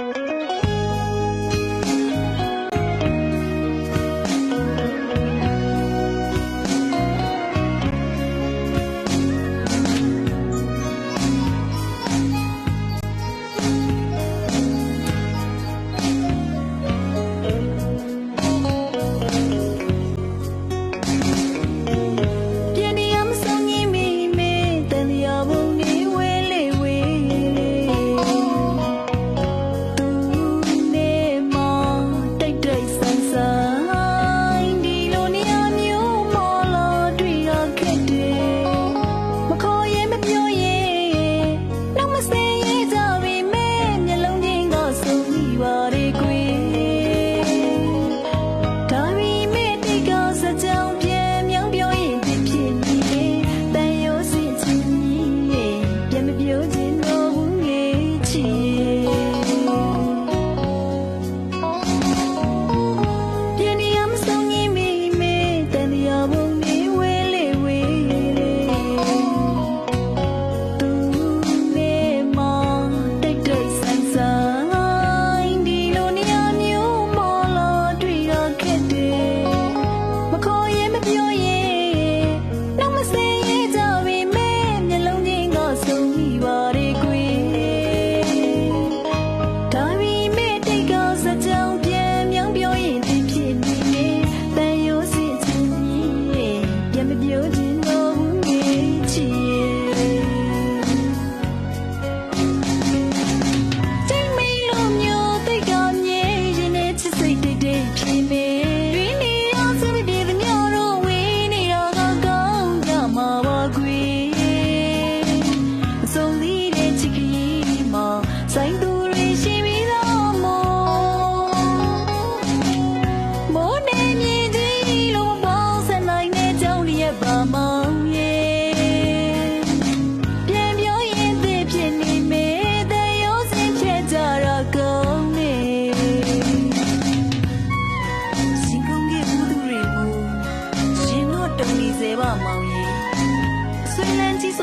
Música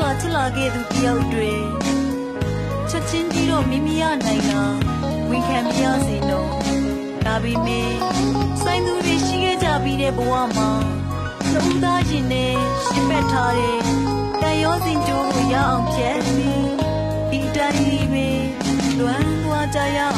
စွာချစ်လာခဲ့သူတယောက်တွေချက်ချင်းပြီးတော့မိမိရနိုင်တာဝန်ခံပြစေတော့ဒါပေမဲ့ဆိုင်သူတွေရှိခဲ့ကြပြီးတဲ့ဘဝမှာနှုတ်သားရှင်နဲ့ရှင်ပတ်ထားတဲ့တန်ရောစင်ကြိုးကိုရအောင်ဖြတ်ပြီးဒီတိုင်းပဲလွမ်းသွားကြရအောင်